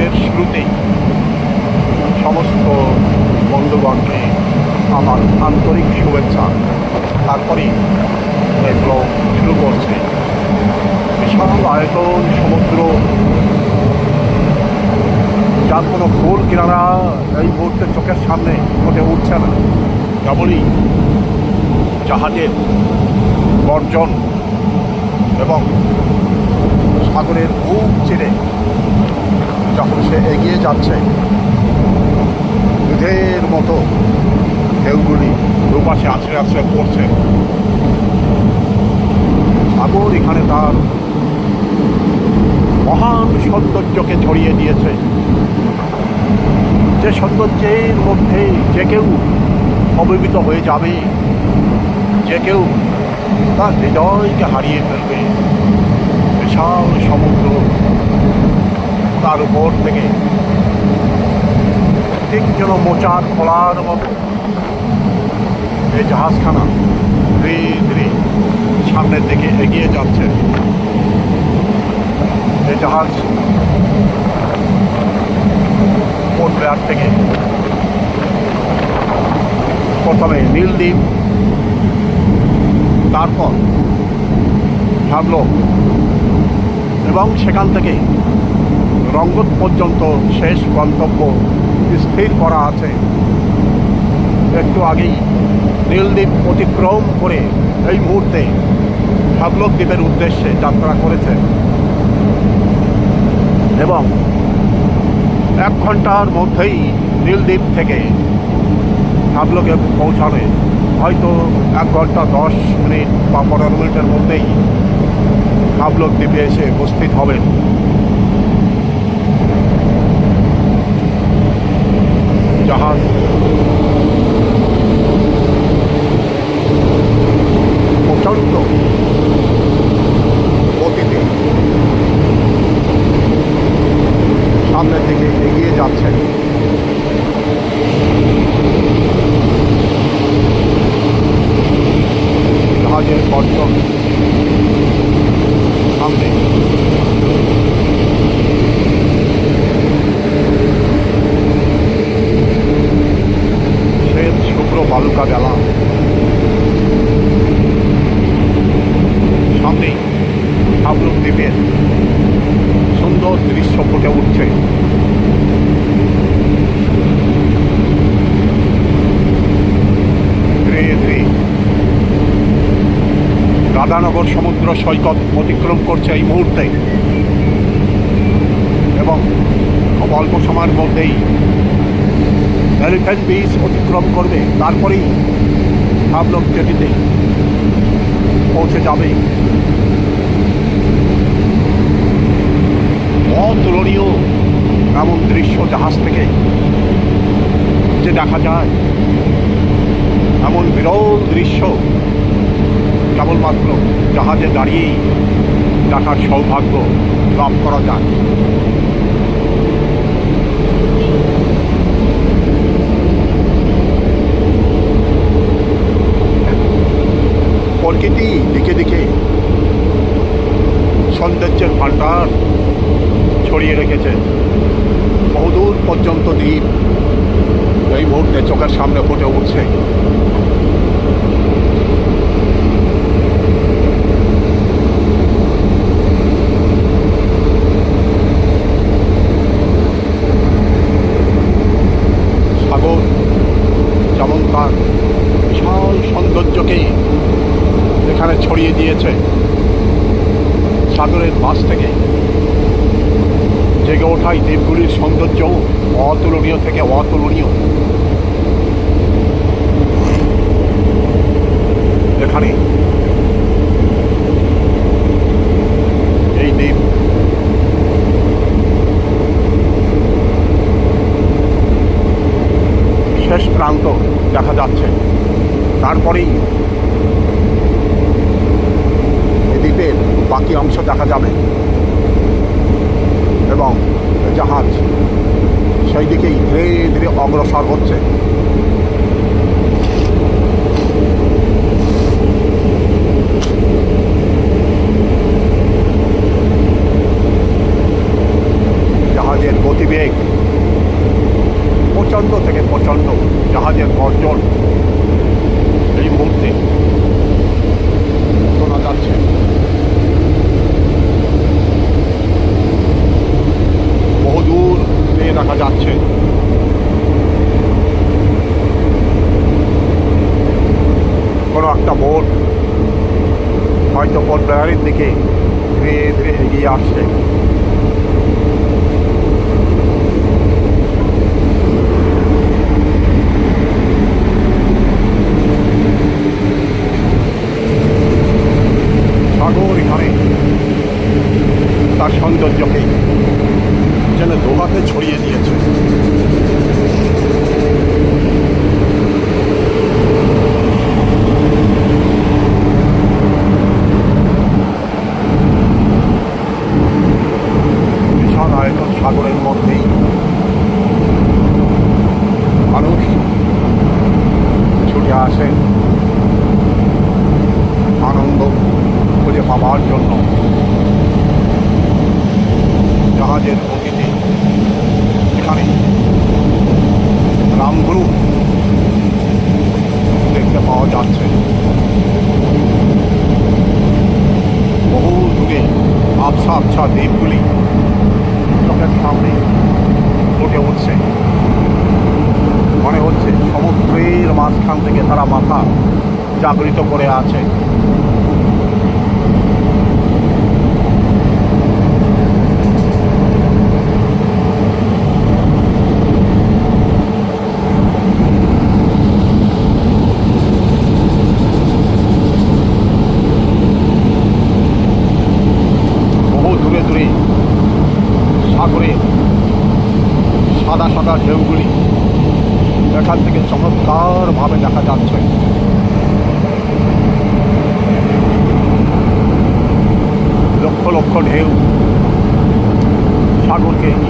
ব্লগের শুরুতেই সমস্ত বন্ধুগণকে আমার আন্তরিক শুভেচ্ছা। তারপরেই ব্লগ শুরু করছে। বিশাল আয়তন সমুদ্র। যার কোনো ফুল কিনারা এই মুহূর্তে চোখের সামনে ফুটে উঠছে না। কেবলই জাহাজের গর্জন এবং সাগরের বুক চিরে যখন সে এগিয়ে যাচ্ছে। দুধের মতো ঢেউগুলি দুপাশে আছড়ে আছড়ে পড়ছে। সাগর এখানে তার মহান সৌন্দর্যকে ছড়িয়ে দিয়েছে। যে সৌন্দর্যের মধ্যে যে কেউ অবহিত হয়ে যাবে, যে কেউ তার হৃদয়কে হারিয়ে ফেলবে বিশাল সমুদ্র তার উপর থেকে ঠিক যেন মোচার খোলার মতো। এই জাহাজখানা ধীরে ধীরে সামনের দিকে এগিয়ে যাচ্ছে। এই জাহাজ পোর্ট ব্লেয়ার থেকে? প্রথমে নীলদ্বীপ তারপর ভাবলো এবং সেখান থেকে রঙ্গত পর্যন্ত শেষ গন্তব্য স্থির করা আছে। একটু আগেই নীলদ্বীপ অতিক্রম করে এই মুহূর্তে ভাবলক দ্বীপের উদ্দেশ্যে যাত্রা করেছে। এবং এক ঘণ্টার মধ্যেই নীলদ্বীপ থেকে হাবলোকে পৌঁছাবে। হয়তো এক ঘণ্টা দশ মিনিট বা পনেরো মিনিটের মধ্যেই হাবলোক দ্বীপে এসে উপস্থিত হবেন জাহাজ প্রচণ্ড গতিতে সামনের দিকে এগিয়ে যাচ্ছে জাহাজের গর্জন সামনে শ্বেত শুভ্র বালুকা বেলা সামনেই হাবলুক দ্বীপের সুন্দর দৃশ্য ফুটে উঠছে ধীরে ধীরে রাধানগর সমুদ্র সৈকত অতিক্রম করছে এই মুহূর্তে। এবং খুব অল্প সময়ের মধ্যেই এলিফ্যান্ট বিচ অতিক্রম করবে। তারপরেই হাবলক জেটিতে পৌঁছে যাবে। অতুলনীয় এমন দৃশ্য জাহাজ থেকে যে দেখা যায়, এমন বিরল দৃশ্য কেবলমাত্র জাহাজে দাঁড়িয়েই দেখার সৌভাগ্য লাভ করা যায়। প্রকৃতি দিকে দিকে সৌন্দর্যের ভাণ্ডার ছড়িয়ে রেখেছে। বহুদূর পর্যন্ত দ্বীপ এই মুহূর্তে চোখের সামনে ফুটে উঠছে। বোন হয়তো বন্যাহারির দিকে ধীরে ধীরে এগিয়ে আসছে।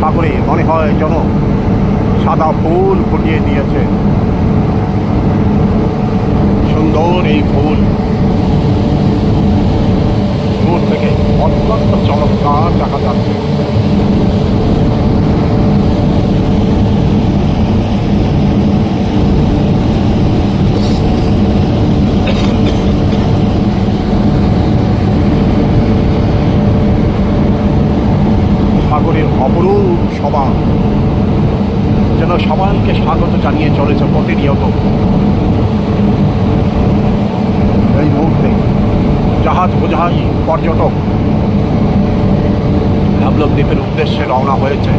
সাগরে মনে হয় যেন সাদা ফুল ফুটিয়ে দিয়েছে। সুন্দর এই ফুল। দূর থেকে অত্যন্ত চমৎকার দেখা যাচ্ছে। সাগরের অপরূপ সভা যেন সবাইকে স্বাগত জানিয়ে চলেছে প্রতিনিয়ত। এই মুহূর্তে জাহাজ বোঝাই পর্যটক হ্যাবলক দ্বীপের উদ্দেশ্যে রওনা হয়েছে।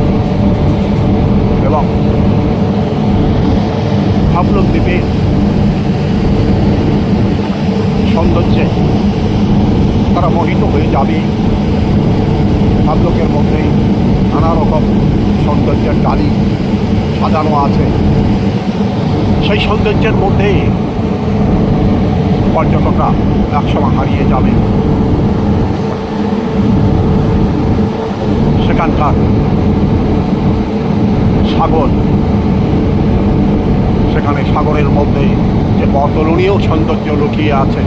এবং হ্যাবলক দ্বীপে সৌন্দর্যে তারা মোহিত হয়ে যাবে। ডালি সাজানো আছে। সেই সৌন্দর্যের মধ্যে পর্যটকরা একসময় হারিয়ে যাবে। সেখানকার সাগর, সেখানে সাগরের মধ্যে যে অতুলনীয় সৌন্দর্য লুকিয়ে আছে,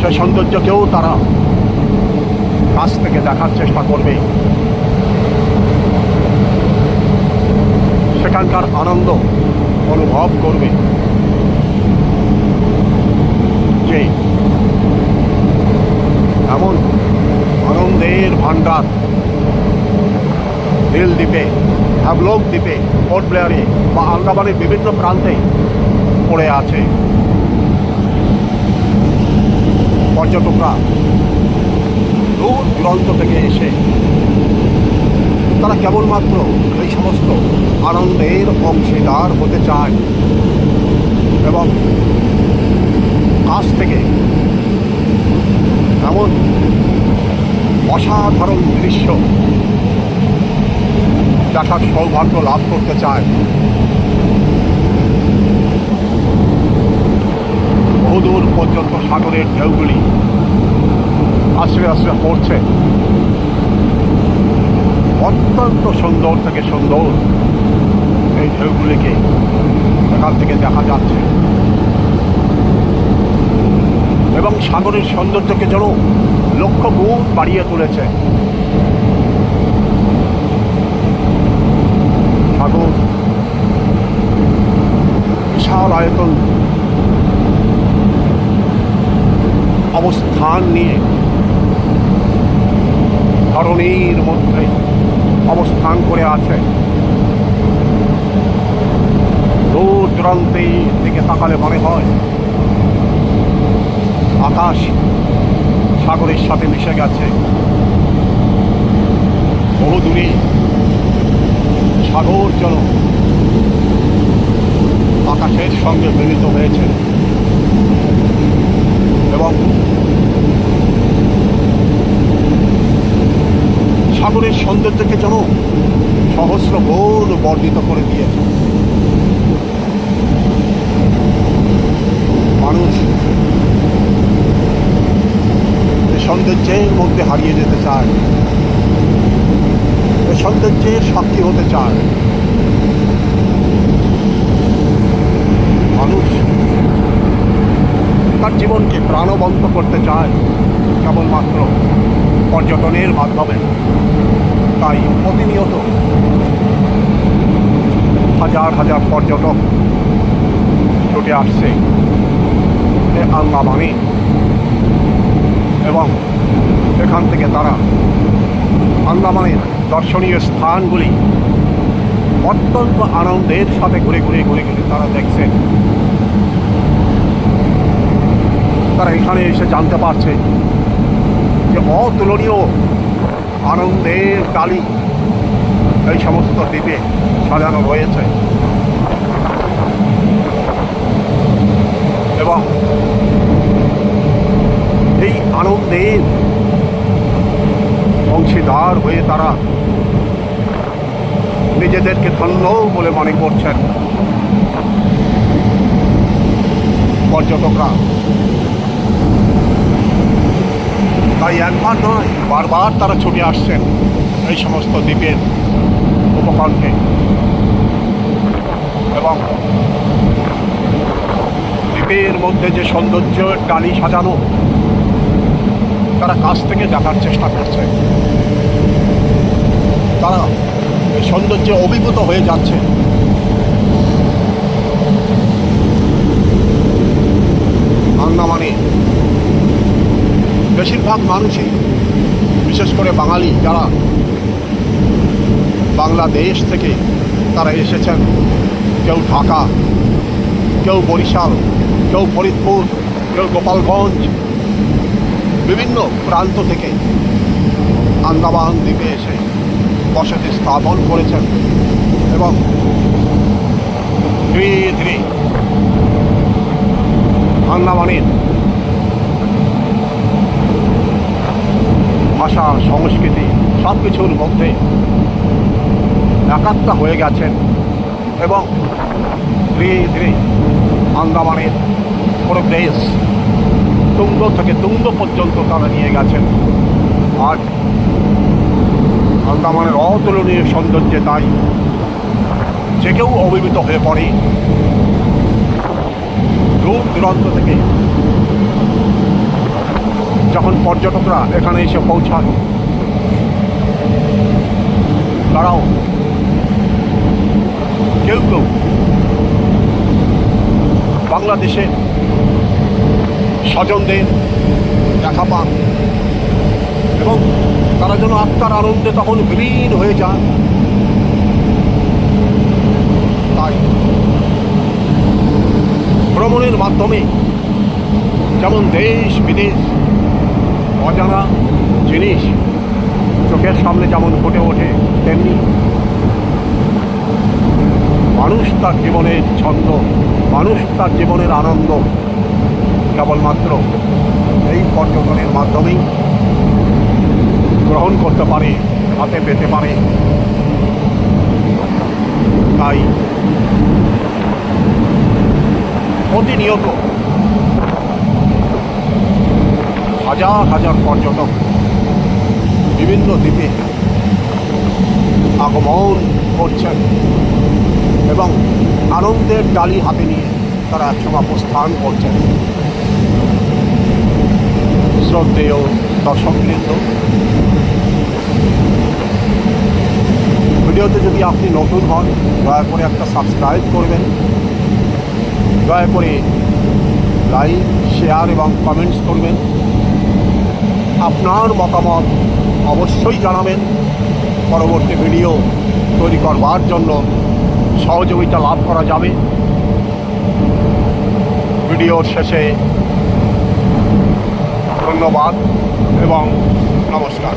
সেই সৌন্দর্যকেও তারা কাছ থেকে দেখার চেষ্টা করবে। সেখানকার আনন্দ অনুভব করবে। যে এমন আনন্দের ভাণ্ডার নীল দ্বীপে হ্যাবলক দ্বীপে, পোর্ট ব্লেয়ারে বা আন্দামানের বিভিন্ন প্রান্তে পড়ে আছে। পর্যটকরা দূর দূরান্ত থেকে এসে তারা কেবলমাত্র এই সমস্ত আনন্দের অংশীদার হতে চায় এবং কাছ থেকে এমন অসাধারণ দৃশ্য দেখার সৌভাগ্য লাভ করতে চায়। বহুদূর পর্যন্ত সাগরের ঢেউগুলি আশ্রে আশ্রে পড়ছে। অত্যন্ত সুন্দর থেকে সুন্দর এই ঢেউগুলিকে এখান থেকে দেখা যাচ্ছে। এবং সাগরের সৌন্দর্যকে যেন লক্ষ গুণ বাড়িয়ে তুলেছে। সাগর, বিশাল আয়তন অবস্থান নিয়ে ধরণীর মধ্যে অবস্থান করে আছে। দূর দূরান্তের দিকে তাকালে মনে হয়, আকাশ সাগরের সাথে মিশে গেছে। বহু দূরে সাগর যেন আকাশের সঙ্গে মিলিত হয়েছে এবং সাগরের সৌন্দর্যকে যেন সহস্র গুণ বর্ধিত করে দিয়েছে। মানুষ সৌন্দর্যের মধ্যে হারিয়ে যেতে চায়। সৌন্দর্যের সাক্ষী হতে চায়। মানুষ তার জীবনকে প্রাণবন্ত করতে চায়, কেবলমাত্র পর্যটনের মাধ্যমে। তাই প্রতিনিয়ত হাজার হাজার পর্যটক ছুটে আসছে আন্দামানে এবং এখান থেকে তারা আন্দামানের দর্শনীয় স্থানগুলি অত্যন্ত আনন্দের সাথে ঘুরে ঘুরে ঘুরে ঘুরে তারা দেখছেন তারা এখানে এসে জানতে পারছে যে অতুলনীয় আনন্দের ডালি এই সমস্ত দ্বীপে সাজানো রয়েছে। এবং এই আনন্দের অংশীদার হয়ে তারা নিজেদেরকে ধন্য বলে মনে করছেন। পর্যটকরা। তাই একবার নয়, বারবার তারা ছুটে আসছেন এই সমস্ত দ্বীপের উপকণ্ঠে। এবং দ্বীপের মধ্যে যে সৌন্দর্য, ডালি সাজানো, তারা কাছ থেকে দেখার চেষ্টা করছে। তারা সৌন্দর্যে অভিভূত হয়ে যাচ্ছে আন্দামানে বেশিরভাগ মানুষই, বিশেষ করে বাঙালি যারা বাংলাদেশ থেকে তারা এসেছেন, কেউ ঢাকা, কেউ বরিশাল, কেউ ফরিদপুর, কেউ গোপালগঞ্জ, বিভিন্ন প্রান্ত থেকে আন্দামান দ্বীপে এসে বসতি স্থাপন করেছেন এবং ধীরে ধীরে আন্দামানের সংস্কৃতি সব কিছুর মধ্যে একাত্তা হয়ে গেছেন এবং ধীরে ধীরে আন্দামানের প্রোগ্রেস তুঙ্গ থেকে তুঙ্গ পর্যন্ত তারা নিয়ে গেছেন। আর আন্দামানের অতুলনীয় সৌন্দর্যে তাই যে কেউ অভিভূত হয়ে পড়ে। দূর দূরান্ত থেকে যখন পর্যটকরা এখানে এসে পৌঁছান তারাও কেউ কেউ বাংলাদেশে স্বজনদের দেখা পান এবং তারা যেন আত্মার আনন্দে তখন বিলীন হয়ে যান। তাই ভ্রমণের মাধ্যমে যেমন দেশ বিদেশ অজানা জিনিস চোখের সামনে যেমন ফুটে ওঠে, তেমনি মানুষ তার জীবনের ছন্দ, মানুষ তার জীবনের আনন্দ কেবলমাত্র এই পর্যটনের মাধ্যমেই গ্রহণ করতে পারে, হাতে পেতে পারে। তাই প্রতিনিয়ত হাজার হাজার পর্যটক বিভিন্ন দ্বীপে আগমন করছেন এবং আনন্দের ডালি হাতে নিয়ে তারা একসঙ্গে প্রস্থান করছেন। শ্রদ্ধেয় দর্শকবৃন্দ, ভিডিওতে যদি আপনি নতুন হন, দয়া করে একটা সাবস্ক্রাইব করবেন। দয়া করে লাইক, শেয়ার এবং কমেন্টস করবেন। আপনার মতামত অবশ্যই জানাবেন। পরবর্তী ভিডিও তৈরি করবার জন্য সহযোগিতা লাভ করা যাবে। ভিডিওর শেষে ধন্যবাদ এবং নমস্কার।